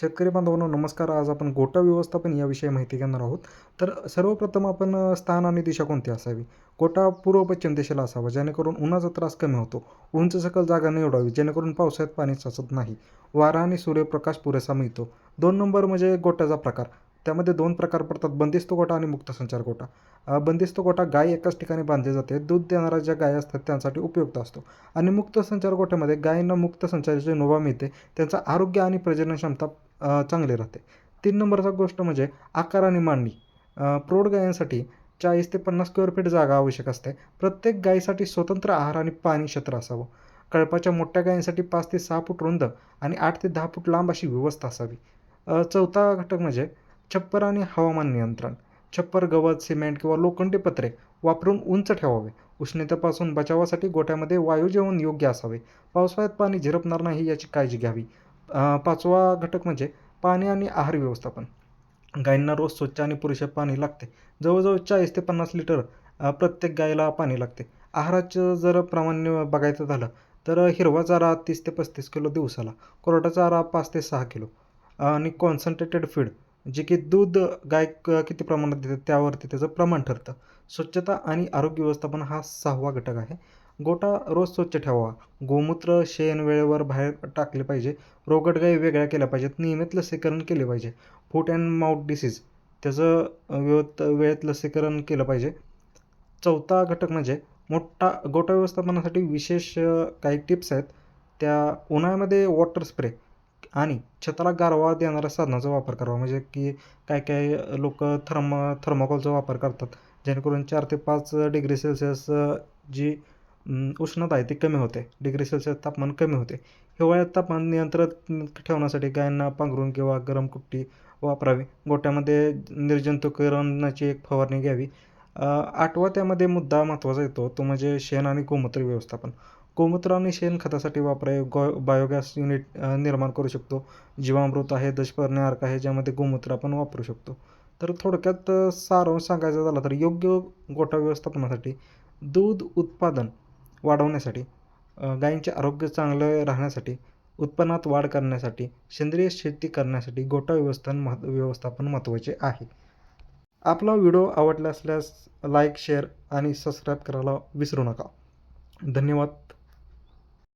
शेतकरी बांधवांनो नमस्कार. आज आपण गोटा व्यवस्थापन याविषयी माहिती घेणार आहोत. तर सर्वप्रथम आपण स्थान आणि दिशा कोणती असावी? गोटा पूर्व पश्चिम दिशेला असावा जेणेकरून उन्हाचा त्रास कमी होतो. उंच सकल जागा निवडावी जेणेकरून पावसाळ्यात पाणी साचत नाही. वारा आणि सूर्यप्रकाश पुरेसा मिळतो. दोन नंबर म्हणजे गोट्याचा प्रकार. त्यामध्ये दोन प्रकार पडतात बंदिस्त गोटा आणि मुक्त संचार गोटा बंदिस्त गोटा गाय एकाच ठिकाणी बांधली जाते दूध देणाऱ्या ज्या गाय असतात त्यांसाठी उपयुक्त असतो. आणि मुक्त संचार गोठ्यामध्ये गायींना मुक्त संचाराची नोबा मिळते त्यांचं आरोग्य आणि प्रजनन क्षमता चांगली राहते. तीन नंबरचा गोष्ट म्हणजे आकार आणि मांडणी. प्रौढ गायांसाठी चाळीस ते पन्नास स्क्वेअर फीट जागा आवश्यक असते. प्रत्येक गायीसाठी स्वतंत्र आहार आणि पाणी क्षेत्र असावं. कळपाच्या मोठ्या गायींसाठी पाच ते सहा फूट रुंद आणि आठ ते दहा फूट लांब अशी व्यवस्था असावी. चौथा घटक म्हणजे छप्पर आणि हवामान नियंत्रण. छप्पर गवत सिमेंट किंवा लोखंडी पत्रे वापरून उंच ठेवावे. उष्णतेपासून बचावासाठी गोठ्यामध्ये वायू जेवण योग्य असावे. पावसाळ्यात पाणी झिरपणार नाही याची काळजी घ्यावी. पाचवा घटक म्हणजे पाणी आणि आहार व्यवस्थापन. गायींना रोज स्वच्छ आणि पुरेसे पाणी लागते. जवळजवळ चाळीस ते पन्नास लिटर प्रत्येक गायीला पाणी लागते. आहाराचं जर प्रमाण बघायचं झालं तर हिरवा चारा तीस ते पस्तीस किलो दिवसाला कोरडा चारा पाच ते सहा किलो आणि कॉन्सन्ट्रेटेड फीड जे की दूध गाय क- किती प्रमाणात देते त्यावरती त्याचं प्रमाण ठरतं. स्वच्छता आणि आरोग्य व्यवस्थापन हा सहावा घटक आहे. गोटा रोज स्वच्छ ठेवावा. गोमूत्र शेण वेळेवर बाहेर टाकले पाहिजे. रोगट वेगळ्या केल्या पाहिजेत. नियमित लसीकरण केले पाहिजे. फूट अँड माउथ डिसीज त्याचं व्यवत वेळेत लसीकरण केलं पाहिजे. चौथा घटक म्हणजे मोठा गोटा व्यवस्थापनासाठी विशेष काही टिप्स आहेत. त्या उन्हाळ्यामध्ये वॉटर स्प्रे आणि छताला गारवा देणाऱ्या साधनाचा वापर करावा. म्हणजे की काय काय लोक थर्म थर्माकोलचा वापर करतात. जेणेकरून चार ते पाच डिग्री सेल्सिअस जी उष्णता आहे ती कमी होते. डिग्री सेल्सिअस तापमान कमी होते. हिवाळ्यात तापमान नियंत्रित ठेवण्यासाठी गायांना पांघरून किंवा गरम कुट्टी वापरावी. गोट्यामध्ये निर्जंतुकीकरणाची एक फवारणी घ्यावी. आठवा त्यामध्ये मुद्दा महत्त्वाचा येतो. तो म्हणजे शेण आणि गोमूत्र व्यवस्थापन. गोमूत्र आणि शेणखतासाठी वापराय गो बायोगॅस युनिट निर्माण करू शकतो. जीवामृत आहे दशपर्णी अर्क आहे ज्यामध्ये गोमूत्र आपण वापरू शकतो. तर थोडक्यात सारांश सांगायचं झालं तर योग्य गोठा व्यवस्थापनासाठी दूध उत्पादन वाढवण्यासाठी गायींचे आरोग्य चांगलं राहण्यासाठी उत्पन्नात वाढ करण्यासाठी सेंद्रिय शेती करण्यासाठी गोठा व्यवस्थान मह व्यवस्थापन महत्त्वाचे आहे. आपला व्हिडिओ आवडला असल्यास लाईक शेअर आणि सबस्क्राईब करायला विसरू नका. धन्यवाद.